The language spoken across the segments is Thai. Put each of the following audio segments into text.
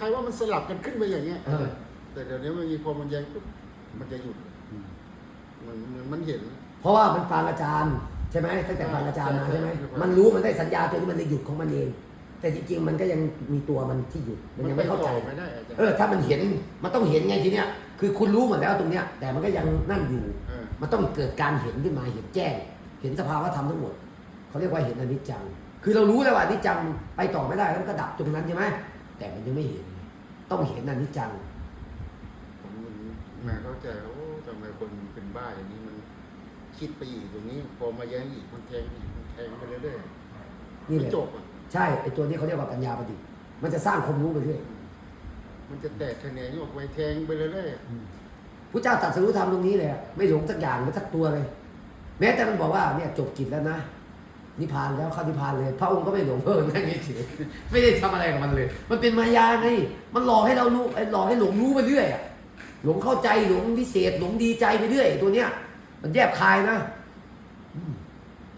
ล้ายๆว่ามันสลับกันขึ้นไปอย่างเงี้ยเออ แต่เดี๋ยวนี้มันมีพอมันแย้งปุ๊บมันจะหยุดมันมันมันเห็น เพราะว่ามันฟังอาจารย์ใช่ไหมตั้งแต่ฟังอาจารย์มาใช่ใช่ไหมใช่มันรู้มันได้สัญญาตัวนี้มันเลยหยุดของมันเอง แต่จริงๆมันก็ยังมีตัวมันที่หยุดมันยังไม่เข้าใจนปต่อไม่ได้อาจารย์ เออถ้ามันเห็นมันต้องเห็นไงทีเนี้ยคือคุณรู้หมดแล้วตรงเนี้ย แต่มันก็ยังนั่นอยู่ เออ มันต้องเกิดการเห็นขึ้นมาเห็นแจ้ง เห็นสภาวะธรรมทั้งหมดเขาเรียกว่าเห็นอนิจจัง คือเรารู้แล้วว่าอนิจจังไปต่อไม่ได้แล้วมันก็ดับตรงนั้นใช่ไหม แต่มันยังไม่เห็น ต้องเห็นอนิจจังผมมันมาเข้าใจว่าโอ้ทำไมคนเป็นบ้าอย่างนี้มันคิดไปอีกตรงนี้ พอมาแย้งอีกมันแทงอีกมันแทงไปเรื่อยๆนี่แหไม่ละจบอะใช่ไอตัวนี้เขาเรียกว่าปัญญาประดิษฐ์มันจะสร้างความรู้ไปเรื่อยมันจะแตกแขนงออกไปแทงไปเรื่อยพระเจ้าตรัดสรู้ธรรมตรงนี้เลยอะไม่หลงสักอย่างไม่สักตัวเลย แม้แต่มันบอกว่าเนี่ยจบกิจแล้วนะ นิพพานแล้วเข้านิพพานเลย พระองค์ก็ไม่หลงเออนั่งเฉยไม่ได้ทำอะไรกับมันเลย มันเป็นมายาไงมันหลอกให้เรารู้ไอหลอกให้หลงรู้ไปเรื่อยอะหลงเข้าใจหลงพิเศษหลงดีใจไปเรื่อยตัวเนี้ย มันแยบคายนะ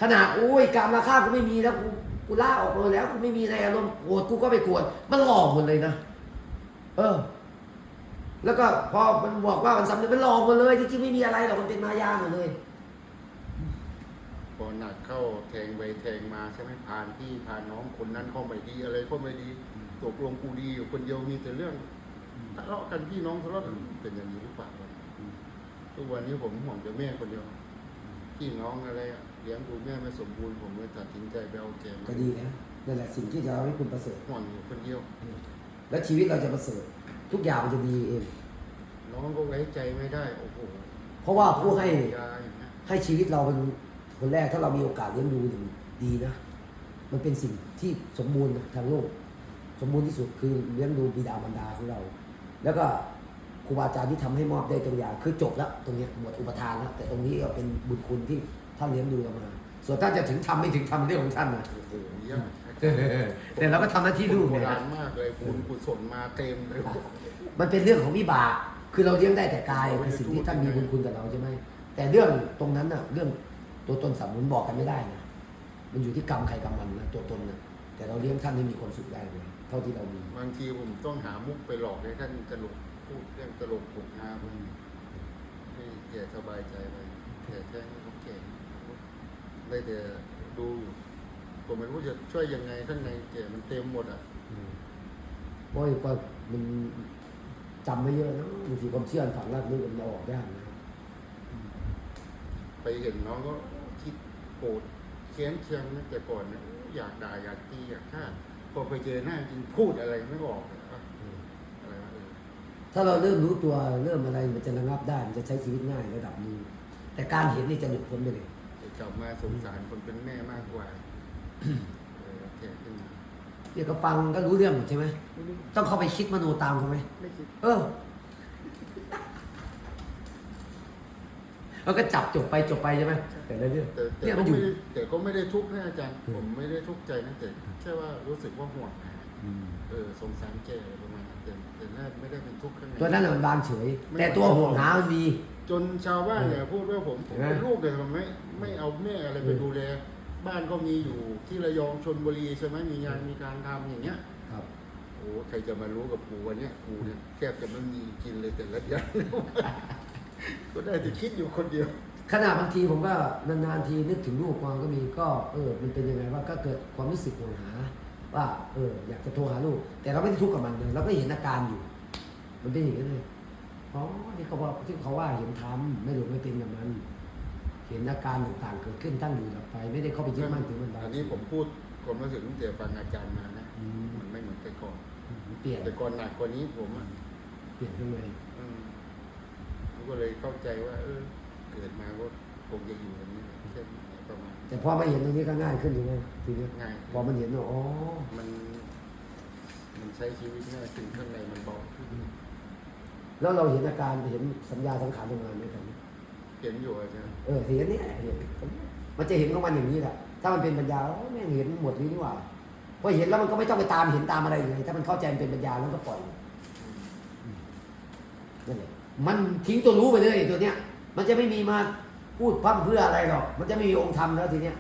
ขนาดโอ้ยการมาฆ่ากูไม่มีแล้วกูกูล่าออกมาแล้วกูไม่มีในอารมณ์โกรธกูก็ไปโกรธมันหลอกหมดเลยนะเออ แล้วก็พอมันบอกว่ามันสำเร็จมันหลอกหมดเลยจริงๆไม่มีอะไรหรอกมันเป็นมายาหมดเลย พอหนักเข้าแทงไปแทงมาใช่ไหมผ่านพี่ผ่านน้องคนนั้นเข้าไม่ดีอะไรเข้าไม่ดีตกลงกูดีอยู่คนเดียวมีแต่เรื่องทะเลาะกันพี่น้องทะเลาะกันเป็นอย่างนี้หรือเปล่าวะทุกวันนี้ผมห่วงแต่แม่คนเดียวพี่น้องอะไรอะเลี้ยงดูแม่ไม่สมบูรณ์ผมเลยตัดสินใจไปเอาแกมาก็ดีนะนั่นแหละสิ่งที่จะทำให้คุณประเสริฐห่วงอยู่คนเดียว และชีวิตเราจะประเสริฐทุกอย่างมันจะดีเองน้องก็ไว้ใจไม่ได้โอ้โหเพราะว่าผู้ให้ยาอย่างเงี้ยให้ชีวิตเราเป็น คนแรกถ้าเรามีโอกาสเลี้ยงดูอย่างดีนะ มันเป็นสิ่งที่สมบูรณ์นะทางโลก สมบูรณ์ที่สุดคือเลี้ยงดูบิดามารดาของเรา แล้วก็ครูบาอาจารย์ที่ทำให้มอบได้ตัวอย่างคือจบแล้วตรงเนี้ยหมดอุปทานแล้วแต่ตรงนี้ก็เป็นบุญคุณที่ท่านเลี้ยงดูเรามา ส่วนท่านจะถึงทำไม่ถึงทำเรื่องของท่านนะโอ้โหยากแต่เราก็ทำหน้าที่ลูกโบเนี่ยราณมากเลยบุญกุศลมาเต็มเลยมันเป็นเรื่องของวิบากคือเราเลี้ยงได้แต่กายแต่สิ่งที่ท่านมีบุญคุณกับเราใช่ไหมแต่เรื่องตรงนั้นน่ะเรื่อง ตัวตนสมมุนบอกกันไม่ได้นะมันอยู่ที่กรรมใครกรรมมันนะตัวตนนะแต่เราเลี้ยงท่านให้มีความสุขได้เลยเท่าที่เรามีบางทีผมต้องหามุกไปหลอกให้ท่านตลกพูดเรื่องตลกปลุกฮาผมให้แกสบายใจไปแต่แค่ให้เขาแก่ได้แต่ดูอยู่ผมไม่รู้จะช่วยยังไงข้างในแกมันเต็มหมดอะเพราะว่ามันจำไม่เยอะนะบางทีความเชื่อฝังรากลึกมันจะออกยากนะไปเห็นน้องก็คิด โกรธเคียนเชียงนะแต่ก่อนเนี่ยอยากด่าอยากตีอยากฆ่าพอไปเจอหน้าจริงพูดอะไรไม่ออกเลยอะอะไรวะเออถ้าเราเริ่มรู้ตัวเริ่มอะไรมันจะระงับได้มันจะใช้ชีวิตง่ายระดับหนึงแต่การเห็นนี่จะหลุดพ้นไปเลย แต่กลับมาสงสารคนเป็นแม่มากกว่าเออแก่ขึ้นมาเดี๋ยวก็ฟังก็รู้เรื่องหมดใช่ไหมไม่รู้ต้องเข้าไปคิดมโนตามเขาไหมไม่คิด เออ แล้วก็จับจบไปจบไปใช่ไหมแต่ละเรื่องแต่แต่เนี่ยก็มันอยู่ไม่ได้แต่ก็ไม่ได้ทุกข์นะอาจารย์ อืม ผมไม่ได้ทุกข์ใจนะแต่แค่ว่ารู้สึกว่าห่วงเออสงสารแกอะไรประมาณนั้นแต่แต่น่าไม่ได้เป็นทุกข์ข้างใน ตัวนั้นน่ะมันบางเฉยแต่ตัวห่วงหามันมี จนชาวบ้านเนี่ยพูดว่าผมผมเห็นไหม เป็นลูกแต่ทำไมไม่ไม่เอาแม่อะไรไปอืมดูแล บ้านก็มีอยู่ที่ระยองชนบุรีใช่ไหมมีงานมีการทำอย่างเงี้ย ครับ โอ้ใครจะมารู้กับกูวันเนี้ยกูเนี่ยแทบจะไม่มีกินเลยแต่ละอย่าง ก็ได้แต่คิดอยู่คนเดียวขณะบางทีผมก็นานๆทีนึกถึงลูกความก็มีก็เออมันเป็นยังไงว่าก็เกิดความรู้สึกห่วงหา ว่าเอออยากจะโทรหาลูก แต่เราไม่ได้ทุกข์กับมันเลยเราก็เห็นอาการอยู่ มันเป็นอย่างนั้นเลยอ๋อที่เขาว่าที่เขาว่าเห็นทำไม่หลงไม่เป็นกับมัน เห็นอาการต่างๆเกิดขึ้นตั้งอยู่ดับไป ไม่ได้เข้าไปยึดมั่นถึงมันบางอันนี้ผมพูดความรู้สึกตั้งแต่ฟังอาจารย์มานะอืมมันไม่เหมือนแต่ก่อนเปลี่ยนแต่ก่อนหนักกว่านี้ผมอะเปลี่ยนขึ้นมาอืม ผมก็เลยเข้าใจว่า เออ เกิดมาก็คงจะอยู่แบบนี้แค่นี้ประมาณแต่พอมาเห็นตรงนี้ก็ง่ายขึ้นใช่ไหมทีนี้ง่ายพอมันเห็นว่าอ๋อมัน มันใช้ชีวิตง่ายขึ้นข้างในมันเบาขึ้นแล้วเราเห็นอาการเห็นสัญญาสังขารทำงานไหมครับเห็นอยู่อาจารย์เออเห็นเนี่ยเห็นมันจะเห็นของมันอย่างนี้แหละถ้ามันเป็นปัญญาโอ้แม่งเห็นหมดนี้นี่หว่าพอเห็นแล้วมันก็ไม่ต้องไปตามเห็นตามอะไรเลยถ้ามันเข้าใจมันเป็นปัญญาแล้วก็ปล่อยนั่นแหละ มันทิ้งตัวรู้ไปเลยตัวเนี้ย มันจะไม่มีมาพูดพั่มเพื่ออะไรหรอก มันจะไม่มีองค์ธรรมแล้วทีเนี้ย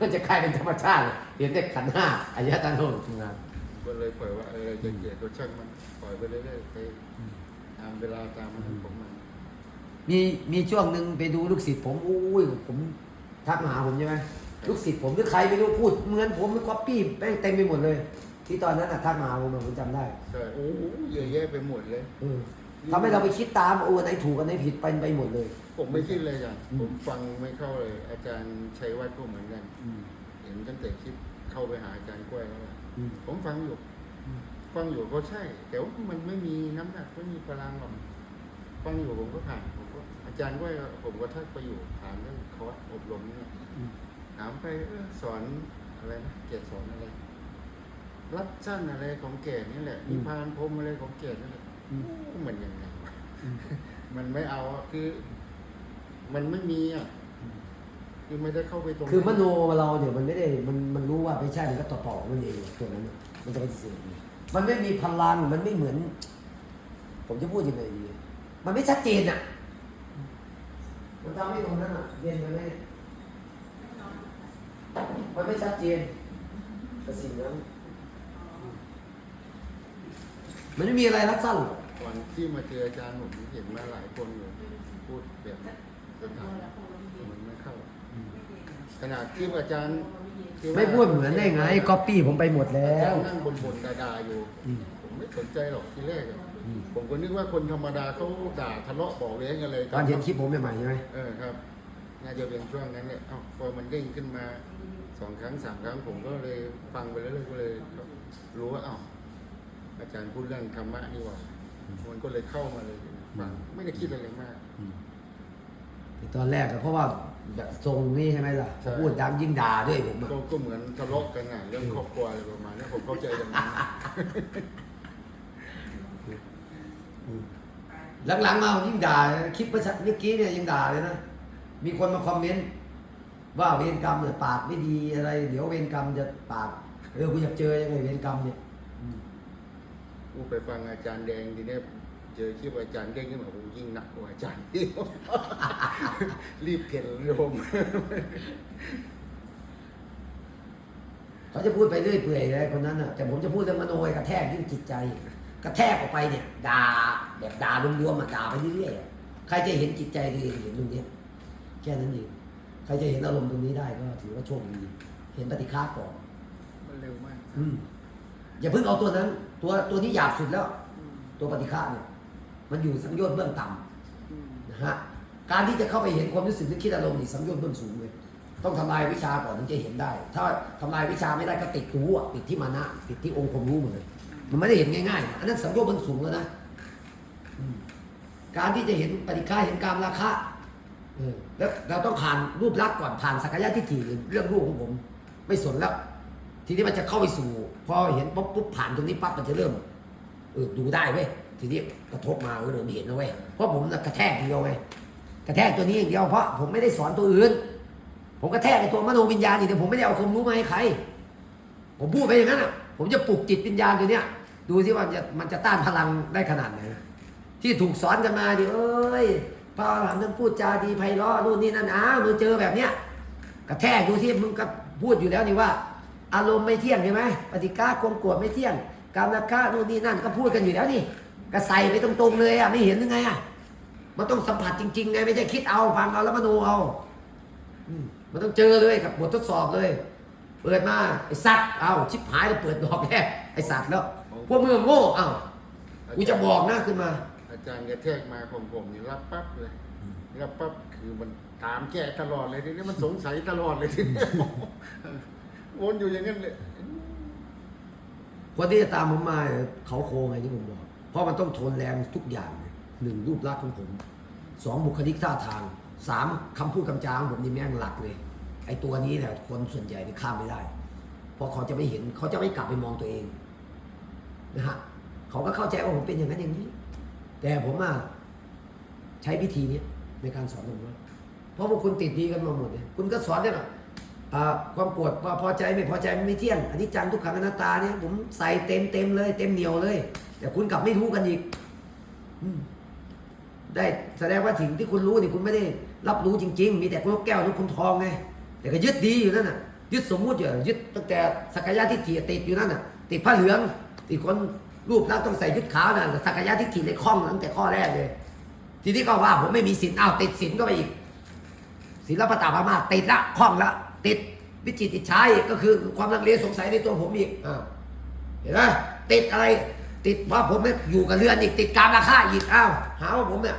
มันจะกลายเป็นธรรมชาติเลยเห็นแต่ขันธ์ห้าอายตนะโลกทำงานบก็เลยปล่อยว่าอะไรจะเกลียดก็ช่างมันปล่อยไปเรื่อยๆไปตามเวลาตามมันของมันมีมีช่วงหนึ่งไปดูลูกศิษย์ผมอุ้ยผมทักมาหาผมใช่ไหมลูกศิษย์ผมหรือใครไม่รู้พูดเหมือนผมก๊อปปี้แม่งเต็มไปหมดเลย ที่ตอนนั้นอะทักมาหาผมอะผมจำได้ใช่โอ้โหเยอะแยะไปหมดเลยเออ ทำให้เราไปคิดตามโอ้อันไหนถูกอันไหนผิดไปไปหมดเลย ผมไม่คิดเลยอย่างอืม ผมฟังไม่เข้าเลย อาจารย์ชัยวัฒน์ก็เหมือนกัน อืม เห็นตั้งแต่คลิปเข้าไปหาอาจารย์กล้วยแล้วอะอืม ผมฟังอยู่ฟังอยู่ก็ใช่ แต่ว่ามันไม่มีน้ำหนักไม่มีพลังหรอกฟังอยู่ผมก็ผ่านผมก็อาจารย์กล้วยก็ผมก็ทักไปอยู่ถามเรื่องคอร์สอบรมนี่แหละอืม ถามไปเออสอนอะไรนะเกศสอนอะไร รับสั้นอะไรของแก่นี่แหละนิพพานพรหมอะไรของแก่นี่แหละ อืมโอ้มันยังไงวะอืมมันไม่เอาอะคือ มันไม่มีอะคือไม่ได้เข้าไปตรงคือมโนเราเนี่ยมันไม่ได้มันมันรู้ว่าไม่ใช่มันก็ต่อต่อๆมันเองตัวนั้นน่ะมันจะปฏิเสธมันไม่มีพลังมันไม่เหมือน ผมจะพูดยังไงดีมันไม่ชัดเจนอะมันทำให้ตรงนั้นอะเย็นไปไหมมันไม่ชัดเจนแต่สิ่งนั้น มันไม่มีอะไรรัดสั้นหรอกก่อนที่มาเจออาจารย์ผมเห็นมาหลายคนอยู่พูดแบบต่างๆมันไม่เข้า ขนาดที่อาจารย์ที่ว่าไม่พูดเหมือนได้ไงก๊อปปี้ผมไปหมดแล้อาจาว รย์นั่งบนบนๆด่าๆอยู่ อืม ผมไม่สนใจหรอกทีแรกอะอืม ผมก็นึกว่าคนธรรมดาเขาด่าทะเลาะเบอกเลี้ยงกันเลยตอนเห็นคลิปผมใหม่ๆใช่ไหมเออครับ น่าจะเป็นช่วงนั้นเนี่ยเอ้าพอมันเด้งขึ้นมาสองครั้งสามครั้งผมก็เลยฟังไปเรื่อยๆก็เลยรู้ว่าเอ้า อาจารย์พูดเรื่องธรรมะนี่หว่ามันก็เลยเข้ามาเลยฟังไม่ได้คิดอะไรมาก ตอนแรกอะเพราะว่าแบบทรงนี่ใช่ไหมล่ะใช่ พูดดังยิ่งด่าด้วยผมอะก็ก็เหมือนทะเลาะกันอะเรื่องครอบครัวอะไรประมาณนี้ผมเข้าใจอย่างนั้นหลังๆมายิ่งด่าคลิปเมื่อกี้เนี่ยยังด่าเลยนะมีคนมาคอมเมนต์ว่าเวรกรรมเนี่ยปากไม่ดีอะไร เดี๋ยวเวรกรรมจะปากเออกูอยากเจอยังไงเวรกรรมเนี่ยอืม กูไปฟังอาจารย์แดงทีเนี้ยเจอคลิปอาจารย์เด้งขึ้นมาโอ้โหยิ่งหนักกว่าอาจารย์ที่รีบเข็นโยมเขาจะพูดไปเรื่อยเปื่อยเลยคนนั้นน่ะแต่ผมจะพูดเรื่องมโนยกระแทกยิ่งจิตใจ กระแทกออกไปเนี่ยด่าแบบด่ารวมๆมาด่าไปเรื่อยๆอะใครจะเห็นจิตใจตัวเองเห็นตรงเนี้ยแค่นั้นเองใครจะเห็นอารมณ์ตรงนี้ได้ก็ถือว่าโชคดีเห็นปฏิฆาก่อนมันเร็วมากอืมอย่าเพิ่งเอาตัวนั้น ตัวตัวนี้หยาบสุดแล้ว ตัวปฏิฆาเนี่ยมันอยู่สังโยชน์เบื้องต่ำนะฮะการที่จะเข้าไปเห็นความรู้สึกนึกคิดอารมณ์นี่สังโยชน์เบื้องสูงเลยต้องทำลายวิชาก่อนถึงจะเห็นได้ ถ้าทำลายวิชาไม่ได้ก็ติดรู้อะติดที่มานะติดที่องค์ความรู้หมดเลย มันไม่ได้เห็นง่ายๆนะอันนั้นสังโยชน์เบื้องสูงแล้วนะอืมการที่จะเห็นปฏิฆาเห็นกามราคะเออแล้วเราต้องผ่านรูปลักษณ์ก่อนผ่านสักยะทิฏฐิเรื่องรูปของผม ไม่สนแล้ว ทีนี้มันจะเข้าไปสู่ พอเห็นปุ๊บปุ๊บผ่านตรงนี้ปั๊บมันจะเริ่มเออดูได้เว้ยทีนี้กระทบมาเออเริ่มเห็นแล้วเว้ยเพราะผมน่ะกระแทกอย่างเดียวไงกระแทกตัวนี้อย่างเดียวเพราะผมไม่ได้สอนตัวอื่น ผมกระแทกไอ้ตัวมโนวิญญาณอย่างเดียวผมไม่ได้เอาความรู้มาให้ใคร ผมพูดไปอย่างนั้นอะ ผมจะปลุกจิตวิญญาณตัวเนี้ยดูสิว่ามันจะมันจะต้านพลังได้ขนาดไหนที่ถูกสอนกันมาดิเอ้ยพระอรหันต์ท่านพูดจาดีไพเราะนู่นนี่นั่นอ้าวมึงเจอแบบเนี้ยกระแทกดูที่มึงก็พูดอยู่แล้วนี่ว่า อารมณ์ไม่เที่ยงใช่ไหมปฏิฆาความโกรธไม่เที่ยงการราคะนู่นนี่นั่นก็พูดกันอยู่แล้วนี่ก็ใส่ไปตรงๆเลยอะไม่เห็นยังไงอะมันต้องสัมผัสจริงๆไงไม่ใช่คิดเอาฟังเอาแล้วมาโนเอาอืมันต้องเจอเลยกับบททดสอบเลย เปิดมาไอ้สัตว์เอาชิบหายแล้วเปิดดอกแรกไอ้สัตว์แล้วพวกมึงโง่เอ้ากูจะบอกนะขึ้นมา อาจารย์กระแทกมาของผมนี่รับปั๊บเลยรับปั๊บคือมันถามแก้ตลอดเลยทีนี้มันสงสัยตลอดเลยทีนี้ วนอยู่อย่างนั้นเลยคนที่จะตามผมมาเนี่ยเขาโคงไงที่ผมบอก เพราะมันต้องทนแรงทุกอย่างเลยหนึ่งรูปลักษณ์ของผมสองบุคลิกท่าทางสามคำพูดคำจาของผมนี่แม่งหลักเลย ไอ้ตัวนี้เนี่ยคนส่วนใหญ่เนี่ยข้ามไม่ได้ เพราะเขาจะไม่เห็นเขาจะไม่กลับไปมองตัวเองนะฮะเขาก็เข้าใจว่าผมเป็นอย่างนั้นอย่างนี้ แต่ผมอะใช้วิธีเนี้ยในการสอนผมว่าเพราะพวกคุณติดดีกันมาหมดเนี่ยคุณก็สอนได้หรออ่า ความโกรธว่าพอใจไม่พอใจไม่เที่ยงอันนี้จังทุกขังอนัตตาเนี่ยผมใส่เต็มเต็มเลย เต็มเหนียวเลย แต่คุณกลับไม่รู้กันอีกอได้แสดงว่าสิ่งที่คุณรู้นี่คุณไม่ได้รับรู้จริง ๆ มีแต่คุณแก้วทุกคุณทองไงแต่ก็ยึดดีอยู่นั่นน่ะ ยึดสมมุติอยู่ยึดตั้งแต่สักกายทิฏฐิติดอยู่นั่นน่ะ ติดผ้าเหลืองติดคนรูปลักษณ์ต้องใส่ชุดขาวนั่นสักยะทิฏฐิในข้องตั้งแต่ข้อแรกเลย ทีนี้ก็ว่าผมไม่มีศีลอ้าวติดศีลก็ไปอีกศีลปตาพม่าติดละข้องละ ติดวิจิตติดใช้ก็คือความลังเลสงสัยในตัวผมอีกอ้าวเห็นไหมติดอะไร ติดว่าผมเนี่ยอยู่กับเรือนอีกติดการราคาอีกอ้าวหาว่าผมเนี่ย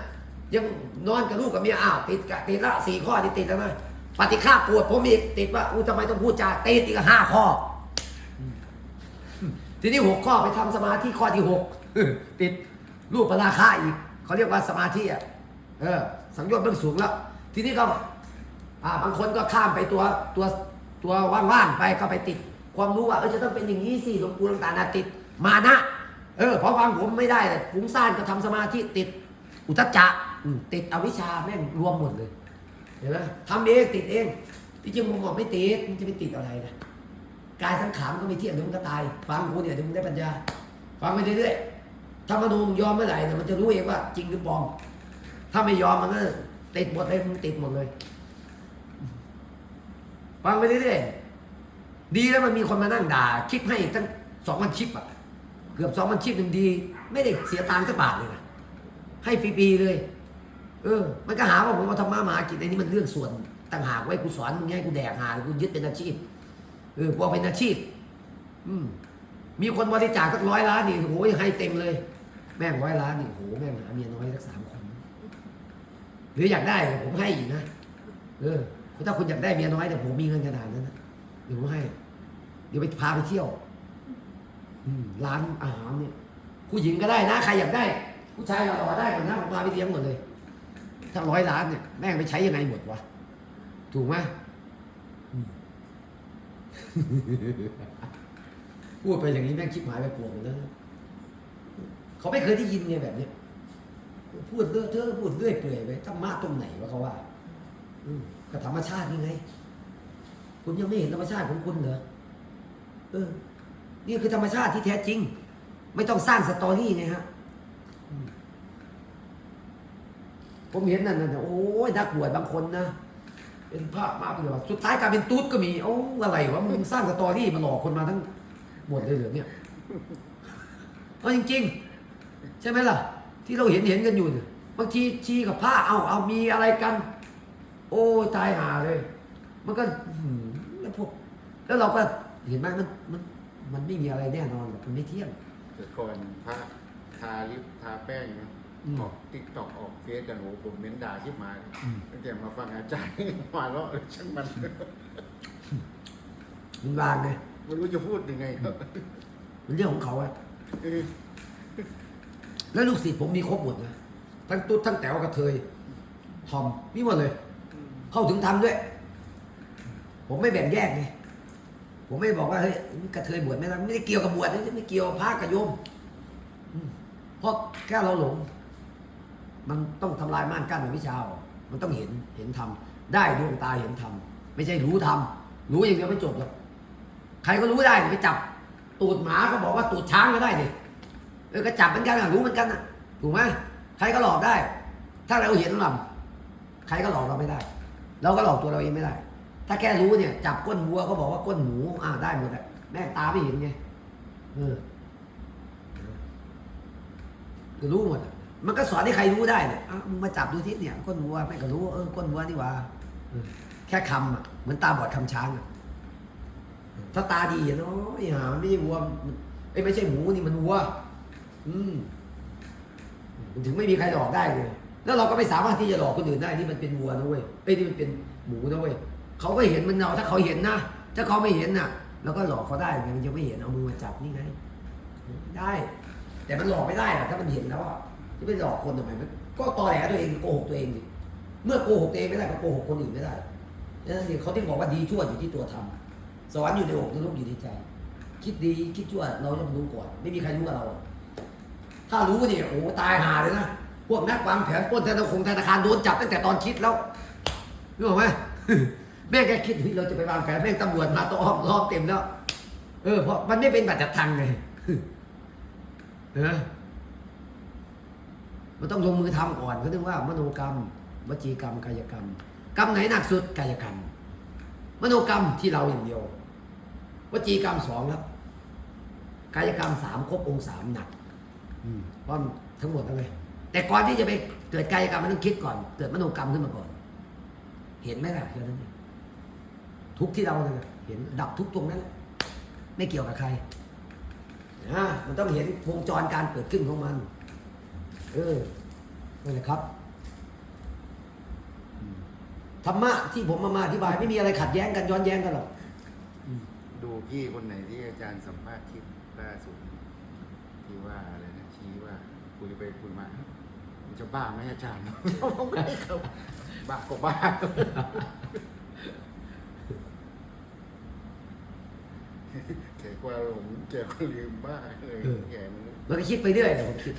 ยังนอนกับลูกกับเมียอ้าวติดกะติดละสี่ข้อที่ติดแล้วนะปฏิฆาปวดผมอีกติดว่าอู้ทำไมต้องพูดจาติดอีกห้าข้อ ทีนี้หกข้อไปทำสมาธิข้อที่หกติดรูปปราคาอีกเขาเรียกว่าสมาธิอะเออสังโยชน์เบื้องสูงแล้ว ทีนี้ก็ อ่าบางคนก็ข้ามไปตัวตัวตัวว่างๆไปก็ไปติด ความรู้ว่าเออจะต้องเป็นอย่างนี้สิหลวงปู่ต่างๆนะติดมานะ เออเพราะฟังผมไม่ได้ฟุ้งซ่านก็ทำสมาธิติด อุทจจะติดอวิชชาแม่งรวมหมดเลยเห็นไหมทำเองติดเองที่จริงผมบอกไม่ติดมันจะไปติดอะไรนะกายสังขารก็ไม่เที่ยงเดี๋ยวมันก็ตาย ฟังกูเนี่ยเดี๋ยวมึงได้ปัญญา ฟังไปเรื่อยๆถ้ามาดูมยอมเมื่อไหร่เนี่ยมันจะรู้เองว่าจริงหรือปลอม ถ้าไม่ยอมมันก็ติดหมดเลยมึงติดหมดเลย ฟังไปเรื่อยๆดีแล้วมันมีคนมานั่งด่าคลิปให้ตั้งสองพันคลิปอะเกือบสองพันคลิปหนึ่งดี ไม่ได้เสียตังค์สักบาทเลยนะให้ฟรีๆเลย เออ มันก็หาว่าผมมาทำมาหากินไอ้นี่มันเรื่องส่วนต่างหากไว้กูสอนมึงให้กูแดกหากูยึดเป็นอาชีพเออกูเอาเป็นอาชีพ อืมมีคนบริจาคสักร้อยล้านนี่โอ้ยให้เต็มเลย แม่งร้อยล้านนี่โหแม่งหาเมียน้อยสักสามคน หรืออยากได้ผมให้อีกนะเออ ถ้าคุณอยากได้เมียน้อยแต่ผมมีเงินขนาดนั้นนะเดี๋ยวผมให้ เดี๋ยวไปพาไปเที่ยวร้านอาหารเนี่ยผู้หญิงก็ได้นะ ใครอยากได้ ผู้ชายเราต่อได้หมดนะผมพาไปเลี้ยงหมดเลย ถ้าร้อยล้านเนี่ยแม่งไปใช้ยังไงหมดวะถูกไหมพูดไปอย่างนี้แม่งคิดหมายไปปวดหมดแล้วเขาไม่เคยได้ยินไงแบบเนี้ยพูดเลอเทอพูดเรื่อยเปื่อยไปธรรมะตรงไหนวะเขาว่า อืม ก็ธรรมชาตินี่ไง คุณยังไม่เห็นธรรมชาติของคุณเหรอเออ นี่คือธรรมชาติที่แท้จริง ไม่ต้องสร้างสตอรี่ไงฮะผมเห็นนั่นน่ะโอ้ยนักบวชบางคนนะเป็นภาพมากเลยว่าสุดท้ายกลายเป็นตุ๊ดก็มีโอ้อะไรวะมึงสร้างสตอรี่มาหลอกคนมาทั้งหมดเลยเหรอเนี่ยเอาจริง ๆ ใช่ไหมล่ะ ที่เราเห็นเห็นกันอยู่เนี่ยบางทีชีกับผ้าเอาเอามีอะไรกัน โอ้ยตายหาเลย มันก็อื้อหือแล้วพวกแล้วเราก็เห็นไหมมันมันมันไม่มีอะไรแน่นอนหรอกมันไม่เที่ยงแต่ก่อนพระทาลิปทาแป้งนะอืมออกติ๊กตอกออกเฟซกันโอ้ผมเม้นด่าชิบหายอืมตั้งแต่มาฟังอาจารย์มาเลาะเลยช่างมันมันวางไงไม่รู้จะพูดยังไงครับมันเรื่องของเขาอะเออแล้วลูกศิษย์ผมมีครบหมดนะทั้งตุ๊ดทั้งแต๋วกระเทยทอมมีหมดเลย เข้าถึงทำด้วย ผมไม่แบ่งแยกไงผมไม่บอกว่าเฮ้ยกระเทยบวชไม่ได้ไม่ได้เกี่ยวกับบวชนะไม่เกี่ยวพระกับโยมเพราะแค่เราหลง มันต้องทำลายม่านกั้นของวิชาออกมันต้องเห็นเห็นธรรมได้ดวงตาเห็นธรรมไม่ใช่รู้ธรรมรู้อย่างเดียวไม่จบหรอกใครก็รู้ได้ไปจับ ตูดหมาก็บอกว่าตูดช้างก็ได้ดิเออก็จับเหมือนกันอะรู้เหมือนกันอะถูกไหมใครก็หลอกได้ ถ้าเราเห็นลำใครก็หลอกเราไม่ได้ เราก็หลอกตัวเราเองไม่ได้ ถ้าแค่รู้เนี่ย จับก้นวัวก็บอกว่าก้นหมูอ่าได้หมดแหละแม่งตาไม่เห็นไงเออก็รู้หมดมันก็สอนให้ใครรู้ได้เนี่ยอะมึงมาจับดูทิเนี่ย ก้นวัวแม่งก็รู้เออก้นวัวนี่ว่าแค่คำอะเหมือนตาบอดคำช้างอะถ้าตาดีเห็นโอ้ยหามันไม่ใช่วัวมันเอ้ไม่ใช่หมูนี่มันวัว อืมมันถึงไม่มีใครหลอกได้เลย แล้วเราก็ไม่สามารถที่จะหลอกคนอื่นได้นี่มันเป็นวัวนะเว้ยเอ้นี่มันเป็นหมูนะเว้ยเขาก็เห็นมันเราถ้าเขาเห็นนะถ้าเขาไม่เห็นน่ะเราก็หลอกเขาได้ไงมันจะไม่เห็นเอามือมาจับนี่ไงได้ แต่มันหลอกไม่ได้หรอกถ้ามันเห็นแล้วอะจะไปหลอกคนทำไมก็ตอแหลตัวเองโกหกตัวเองดิเมื่อโกหกตัวเองไม่ได้ก็โกหกคนอื่นไม่ได้นั่นสิเขาที่บอกว่าดีชั่วอยู่ที่ตัวทำสวรรค์อยู่ในอกนรกอยู่ในใจ คิดดีคิดชั่วเราต้องรู้ก่อน ไม่มีใครรู้กับเรา ถ้ารู้เนี่ยโอ้ตายหาเลยนะ พวกนักวางแผนปล้นธนาคารธนาคารโดนจับตั้งแต่ตอนคิดแล้วรู้ไหมแม่งแกคิดเฮ้ยเราจะไปวางแผนแม่งตำรวจมาต้องอ้อมล้อมเต็มแล้ว เออเพราะมันไม่เป็นบัตรทังไงเออมันต้องลงมือทำก่อนเขาเรียกว่ามโนกรรม วจีกรรมกายกรรม กรรมไหนหนักสุดกายกรรม มโนกรรมที่เราอย่างเดียว วจีกรรมสองแล้วกายกรรมสามครบองค์สามหนัก อืมเพราะมันทั้งหมดแล้วไง แต่ก่อนที่จะไปเกิดกายกรรมมันต้องคิดก่อน เกิดมโนกรรมขึ้นมาก่อน เห็นไหมล่ะแค่นั้นทุกที่เราเนี่ยเห็นดับทุกตรงนั้น ไม่เกี่ยวกับใครนะมันต้องเห็นวงจรการเกิดขึ้นของมัน เออนั่นแหละครับธรรมะที่ผมมามาอธิบาย ไม่มีอะไรขัดแย้งกันย้อนแย้งกันหรอกดูพี่คนไหนที่อาจารย์สัมภาษณ์คลิปล่าสุดที่ว่าอะไรนะชี้ว่าคุยไปคุยมา จะบ้าไหมอาจารย์ผมไม่ครับ บ้าก็บ้า แกกว่าหลงแกก็ลืมบ้าเลยเออ แกมันมันก็คิดไปเรื่อยแหละผมคิด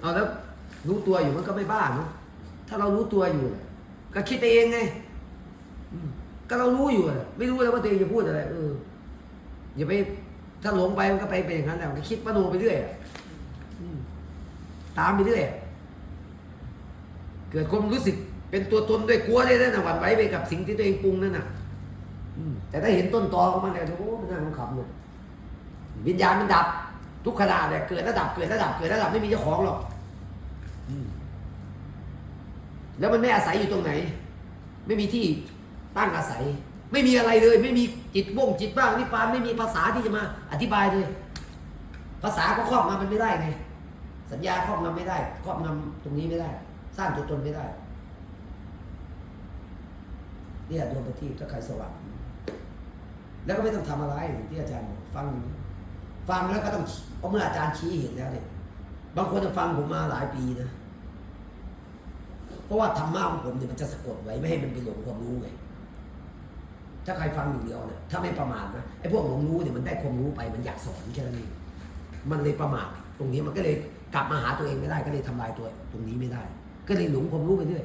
เอาแล้วรู้ตัวอยู่มันก็ไม่บ้าเนาะถ้าเรารู้ตัวอยู่น่ะก็คิดไปเองไงอืมก็เรารู้อยู่น่ะไม่รู้แล้วว่าตัวเองจะพูดอะไรเอออย่าไปถ้าหลงไปมันก็ไปเป็นอย่างนั้นแหละมันก็คิดมโนไปเรื่อยอะอืม ตามไปเรื่อยเกิดความรู้สึกเป็นตัวตนด้วยกลัวได้นะหวั่นไหวไปกับสิ่งที่ตัวเองปรุงนั่นน่ะแต่ถ้าเห็นต้นตอของมันเนี่ยโอ้มันน่าขำเลยวิญญาณมันดับ ทุกขณะเลยเกิดระดับเกิดระดับเกิดระดับไม่มีเจ้าของหรอกแล้วมันไม่อาศัยอยู่ตรงไหน ไม่มีที่ตั้งอาศัย ไม่มีอะไรเลย ไม่มีจิตว่งจิตบ้างนิพพานไม่มีภาษาที่จะมาอธิบายเลย ภาษาก็ครอบงำมันไม่ได้ไง สัญญาครอบงำไม่ได้ ครอบงำตรงนี้ไม่ได้ สร้างตัวตนไม่ได้เนี่ยดวงประทีปถ้าใครสว่างแล้วก็ไม่ต้องทำอะไรที่อาจารย์บอกฟังอย่างนี้ฟังแล้วก็ต้องเพราะเมื่ออาจารย์ชี้เห็นแล้วเนี่ยบางคนจะฟังผมมาหลายปีนะ เพราะว่าธรรมะของผมเนี่ยมันจะสะกดไว้ไม่ให้มันไปหลงความรู้ไงถ้าใครฟังอย่างเดียวเนี่ยถ้าไม่ประมาทนะไอ้พวกหลงรู้เนี่ยมันได้ความรู้ไปมันอยากสอนแค่นั้นเองมันเลยประมาทตรงนี้มันก็เลย กลับมาหาตัวเองไม่ได้ก็เลยทำลายตัวตรงนี้ไม่ได้ ก็เลยหลงความรู้ไปเรื่อย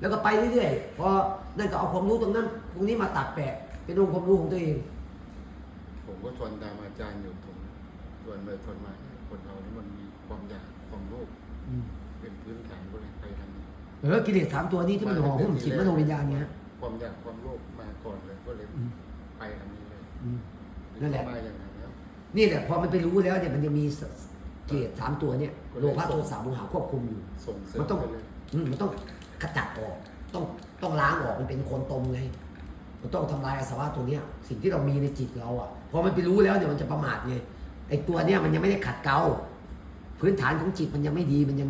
แล้วก็ไปเรื่อยๆพอนั่นก็เอาความรู้ตรงนั้น ตรงนี้มาตัดแปะเป็นองค์ความรู้ของตัวเอง ผมก็ทวนตามอาจารย์อยู่ผมทวนไปทวนมาคนเรานี่มันมีความอยากความโลภเป็นพื้นฐานก็เลยไปทางนี้เออกิเลสถามตัวนี้ที่มันห่อหุ้มจิตมโนวิญญาณเนี้ยความอยากความโลภมาก่อนเลยก็เลยอืมไปทางนี้เลยอืมนั่นแหละมาอย่างนั้นแล้วนี่แหละพอมันไปรู้แล้วเนี่ยมันจะมี สกิเลสสามตัวเนี่ยก็เลยโลภะโทสะโมหะควบคุมอยู่ส่งเสริมัมนต้องไปเลยอืมมันต้องขจัดออกต้องต้องล้างออกมันเป็นคนตมไงมันต้องทำลายอาสวะตัวเนี้ย สิ่งที่เรามีในจิตเราอะพอมันไปรู้แล้วเนี่ยมันจะประมาทไงไอ้ตัวเนี้ยมันยังไม่ได้ขัดเกลาพื้นฐานของจิตมันยังไม่ดีมันยัง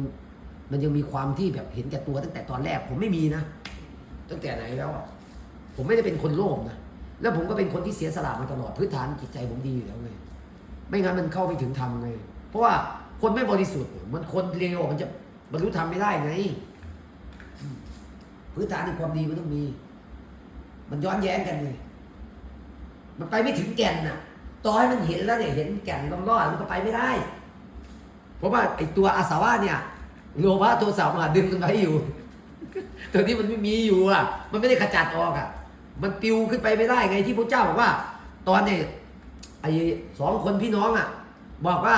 มันยังมีความที่แบบเห็นแก่ตัวตั้งแต่ตอนแรกผมไม่มีนะตั้งแต่ไหนแล้วอะผมไม่ได้เป็นคนโลภนะแล้วผมก็เป็นคนที่เสียสละมาตลอดพื้นฐานจิตใจผมดีอยู่แล้วไงไม่งั้นมันเข้าไม่ถึงธรรมไง เพราะว่าคนไม่บริสุทธิ์มันคนเลวมันจะบรรลุธรรมไม่ได้ไงพื้นฐานในความดีมันต้องมี มันย้อนแย้งกันไงมันไปไม่ถึงแก่นน่ะ ต่อให้มันเห็นแล้วเนี่ยเห็นแก่นลำรอดมันก็ไปไม่ได้ เพราะว่าไอ้ตัวอาสาวะเนี่ยโลภะโทสะมหะดึงมันไว้อยู่ ตัวนี้มันไม่มีอยู่อะ มันไม่ได้ขจัดออกอะ มันปิวขึ้นไปไม่ได้ไงที่พระเจ้าบอกว่า ตอนเนี่ยไอ้สองคนพี่น้องอะ บอกว่า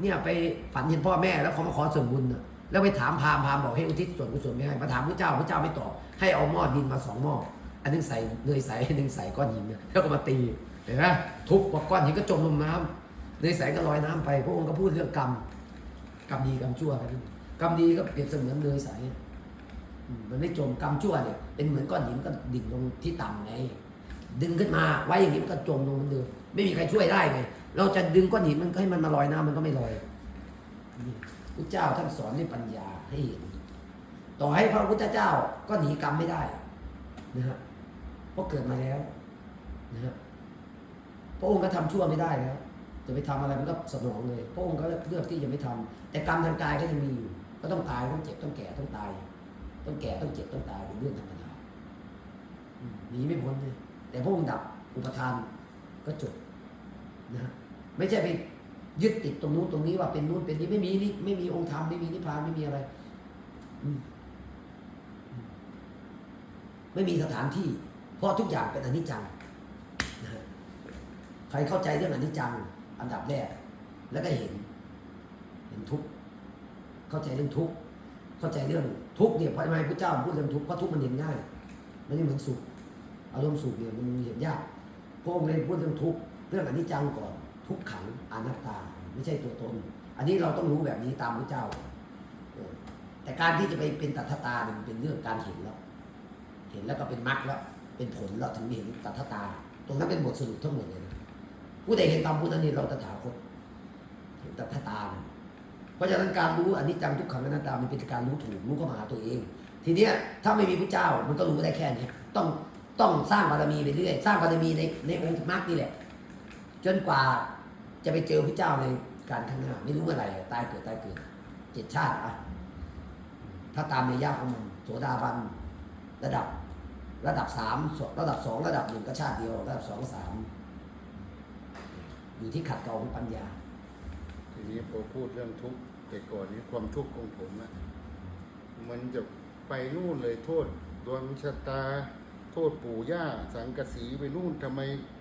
เนี่ยไปฝันเห็นพ่อแม่แล้วเขามาขอส่วนบุญแล้วไปถามพามพามบอกให้อุทิศส่วนกุศลไม่ให้มาถามพระเจ้าพระเจ้าไม่ตอบให้เอาหม้อดินมาสองหม้ออันหนึงใส่เนยใส่อันหนึงใส่ก้อนหินแล้วก็มาตีเห็นไหมทุบก้อนหินก็จมลงน้ำเนยใส่ก็ลอยน้ำไปพระองค์ก็พูดเรื่องกรรมกรรมดีกรรมชั่วกันกรรมดีก็เปรียบเสมือนเนยใสมันไม่จมกรรมชั่วเนี่ยเป็นเหมือนก้อนหินก็ดิ่งลงที่ต่ำไงดึงขึ้นมาไว้อย่างนี้มันก็จมลงเหมันเดิมไม่มีใครช่วยได้ไง เราจะดึงก้อนหินมันให้มันมาลอยน้ำมันก็ไม่ลอยพระเจ้าท่านสอนด้วยปัญญาให้เห็นต่อให้พระพุทธเจ้าก็หนีกรรมไม่ได้นะฮะเพราะเกิดมาแล้วนะฮะพระองค์ก็ทำชั่วไม่ได้แล้วจะไปทำอะไรมันก็สนองเลย พระองค์ก็เลือกที่จะไม่ทำแต่กรรมทางกายก็ยังมีอยู่ก็ต้องตายต้องเจ็บต้องแก่ต้องตาย ต้องแก่ต้องเจ็บต้องตายเป็นเรื่องธรรมดาหนีไม่พ้นเลยแต่พระองค์ดับอุปทานก็จบ นะไม่ใช่ไปยึดติดตรงนู้นตรงนี้ว่าเป็นนู้นเป็นนี้ไม่มีนี่ไม่มีองค์ธรรมไม่มีนิพพานไม่มีอะไรไม่มีสถานที่ เพราะทุกอย่างเป็นอนิจจังนะใครเข้าใจเรื่องอนิจจัง อันดับแรก แล้วก็เห็นเห็นทุกเข้าใจเรื่องทุกเข้าใจเรื่องทุกเนี่ยเพราะทำไมพระเจ้าพูดเรื่องทุกเพราะทุกมันเห็นง่ายมันไม่เหมือนสุขอารมณ์สุขเนี่ยมันเห็นยากพระองค์เลยพูดเรื่องทุกข์ เรื่องอนิจจังก่อนทุกขังอนัตตา ไม่ใช่ตัวตน อันนี้เราต้องรู้แบบนี้ตามพระเจ้า แต่การที่จะไปเป็นตัทตาเนี่ยเป็นเรื่องการเห็นแล้ว เห็นแล้วก็เป็นมรรคแล้ว เป็นผลแล้วถึงเห็นตัทตา ตรงนั้นเป็นบทสรุปทั้งหมดเลยนะผู้ใดเห็นตามผู้นั้นนี่เราตถาคตเห็นตัทตาเนี่ยเพราะฉะนั้นการรู้อันนี้จังทุกขังอนัตตามันเป็นการรู้ถูกรู้เข้ามาหาตัวเอง ทีเนี้ยถ้าไม่มีพระเจ้ามันก็รู้ได้แค่นี้ต้องต้องสร้างบารมีไปเรื่อยสร้างบารมีในในองค์มรรคนี่แหละ จนกว่าจะไปเจอพระเจ้าในการข้างหน้าไม่รู้เมื่อไหร่ตายเกิดตายเกิดเจ็ดชาติอะถ้าตามในยากของมันโสดาบันระดับระดับสามระดับสองระดับหนึ่งก็ชาติเดียว ระดับสองสามอยู่ที่ขัดเกลาของปัญญา ทีนี้พอพูดเรื่องทุกข์แต่ก่อนนี้ความทุกข์ของผมอะมันจะไปนู่นเลยโทษดวงชะตา โทษปู่ย่า สังกสีไปนู่นทำไม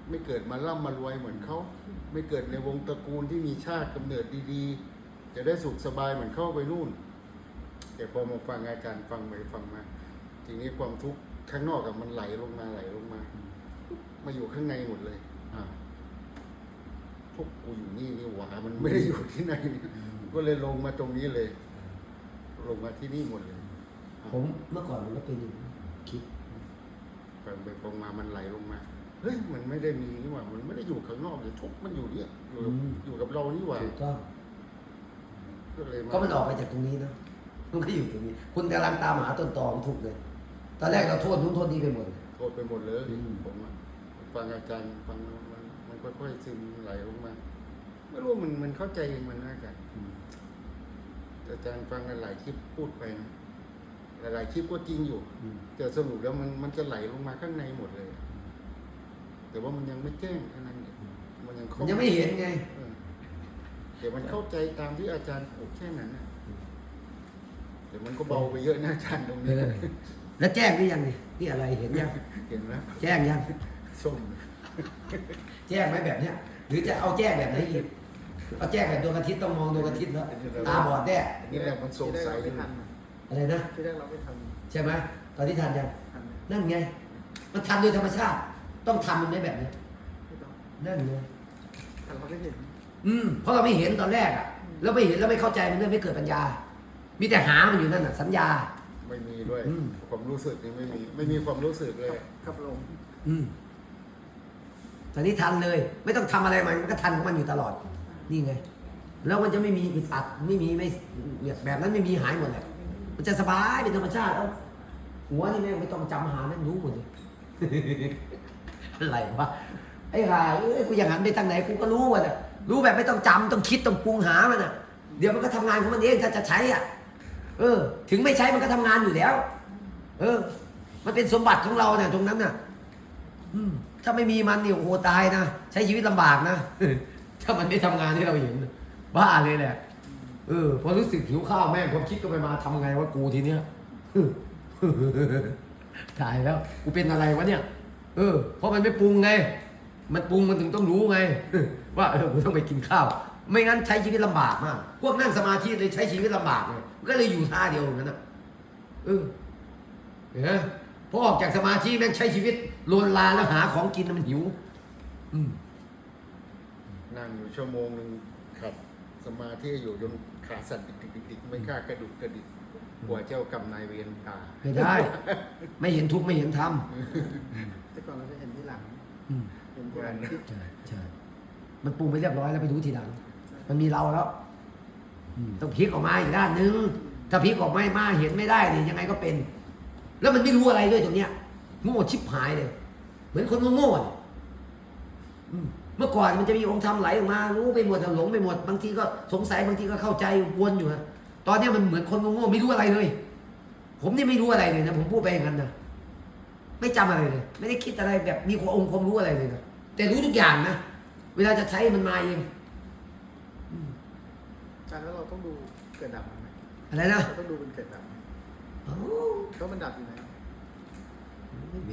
ไม่เกิดมาร่ำมารวยเหมือนเขา ไม่เกิดในวงตระกูลที่มีชาติกำเนิดดีๆ จะได้สุขสบายเหมือนเข้าไปนู่น แต่พอมาฟังอาจารย์ฟังไปฟังมา ทีนี้ความทุกข์ข้างนอกอะมันไหลลงมาไหลลงมา มาอยู่ข้างในหมดเลย อ่าทุกข์กูอยู่นี่นี่หว่ามันไม่ได้อยู่ที่ไหนนี่ก็เลยลงมาตรงนี้เลย ลงมาที่นี่หมดเลย ผมเมื่อก่อนมันก็เป็นอย่างนี้คิดฟังไปฟังมามันไหลลงมา เฮ้ยมันไม่ได้มีนี่หว่า มันไม่ได้อยู่ข้างนอกเลยทุกข์มันอยู่เนี่ยอยู่กับอยู่กับเรานี่หว่าถูกต้องก็เลยมาก็มันออกไปจากตรงนี้นะมันก็อยู่ตรงนี้ คุณกำลังตามหาต้นตอของทุกข์เลยตอนแรกเราโทษนู้นโทษนี้ไปหมดเลยโทษไปหมดเลยอืม ผมอะฟังอาจารย์ฟังมันมันค่อยๆซึมไหลลงมาไม่รู้มันมันเข้าใจเองมันนะอาจารย์อาจารย์ฟังหลายๆคลิปพูดไปนะหลายๆคลิปก็จริงอยู่อืมแต่สรุปแล้วมันมันจะไหลลงมาข้างในหมดเลย แต่ว่ามันยังไม่แจ้งแค่นั้นเองมันยังมันเข้ายังไม่เห็นไงเออแต่มันเข้าใจตามที่อาจารย์พูดแค่นั้นนะแต่มันก็เบาไปเยอะนะอาจารย์ตรงเอนี้อแล้วแจ้งหรือยังนี่นี่อะไรเห็นยังเห็นแล้วแจ้งยังส้มแจ้งไหมแบบเนี้ย หรือจะเอาแจ้งแบบไหนอีกเอาแจ้งแบบดวงอาทิตย์ต้องมองดวงอาทิตย์แล้วตาบอดแน่นี่แหละมันสงสัยที่แรกเราไม่ทันอะไรนะที่แรกเราไม่ทันใช่ไหมตอนที่ทันยังทันนั่นไง มันทันโดยธรรมชาติ ต้องทำมันได้แบบเนี้ยไม่ต้องนั่นไงแต่เราไม่เห็น อืมเพราะเราไม่เห็นตอนแรกอะแล้วไม่เห็นแล้วไม่เข้าใจมันเลยไม่เกิดปัญญา มีแต่หามันอยู่นั่นน่ะ สัญญา ไม่มีด้วยอืม ความรู้สึกนี่ไม่มี ไม่มีความรู้สึกเลยขับลงอืมตอนนี้ทันเลย ไม่ต้องทำอะไรมันมันก็ทันของมันอยู่ตลอด นี่ไง แล้วมันจะไม่มีอึดอัดไม่มีไม่แบบนั้นไม่มีหายหมดเลยมันจะสบายเป็นธรรมชาติแล้วหัวนี่แม่งไม่ต้องจำหาแม่งรู้หมดเลย อะไรวะไอ้ห่าเอ้ยกูอย่างนั้นไปทางไหนกูก็รู้หมดอะรู้แบบไม่ต้องจำต้องคิดต้องปรุงหามันอะ เดี๋ยวมันก็ทำงานของมันเองถ้าจะใช้อะ เออ ถึงไม่ใช้มันก็ทำงานอยู่แล้ว เออ มันเป็นสมบัติของเราเนี่ยตรงนั้นน่ะ อืม ถ้าไม่มีมันเนี่ยโอ้โหตายนะใช้ชีวิตลำบากนะถ้ามันไม่ทำงานที่เราเห็นบ้าเลยแหละเออพอรู้สึกหิวข้าวแม่งความคิดก็ไปมาทำไงวะกูทีเนี้ยตายแล้วกูเป็นอะไรวะเนี่ย เออ เพราะมันไม่ปรุงไง มันปรุงมันถึงต้องรู้ไง ว่าเออกูต้องไปกินข้าว ไม่งั้นใช้ชีวิตลำบากมาก พวกนั่งสมาธิเลยใช้ชีวิตลำบากเลยมันก็เลยอยู่ท่าเดียวอย่างนั้นนะเออเห็นไหมพอออกจากสมาธิแม่งใช้ชีวิตโลนลานแล้วหาของกินแล้วมันหิว อืมนั่งอยู่ชั่วโมงหนึ่งขัดสมาธิอยู่จนขาสั่นดิกๆๆๆไม่กล้ากระดุกกระดิกกลัวเจ้ากรรมนายเวรตาไม่ได้ ไม่เห็นทุกข์ไม่เห็นธรรมแต่ ก่อนเราจะเห็นที่หลังอืมเห็นที่หลังที่ใช่ใช่มันปรุงไปเรียบร้อยแล้วไปดูทีหลัง มันมีเราแล้วอืมต้องพลิกออกมาอีกด้านหนึง ถ้าพลิกออกไม่มาเห็นไม่ได้นี่ยังไงก็เป็น แล้วมันไม่รู้อะไรด้วยตรงเนี้ยโง่ชิบหายเลย เหมือนคนโง่ๆเนี่ยอืมเมื่อก่อนมันจะมีองค์ธรรมไหลออกมา รู้ไปหมดหลงไปหมด บางทีก็สงสัยบางทีก็เข้าใจวนอยู่ฮะตอนเนี้ยมันเหมือนคนโง่ๆไม่รู้อะไรเลย ผมนี่ไม่รู้อะไรเลยนะผมพูดไปอย่างนั้นนะ ไม่จำอะไรเลย ไม่ได้คิดอะไรแบบมีความองค์ความรู้อะไรเลยนะแต่รู้ทุกอย่างนะ เวลาจะใช้มันมาเองจานแล้วเราต้องดูเกิดดับมันไหมอะไรนะเราต้องดูมันเกิดดับไหมเอ้าเพราะมันดับอยู่แล้ว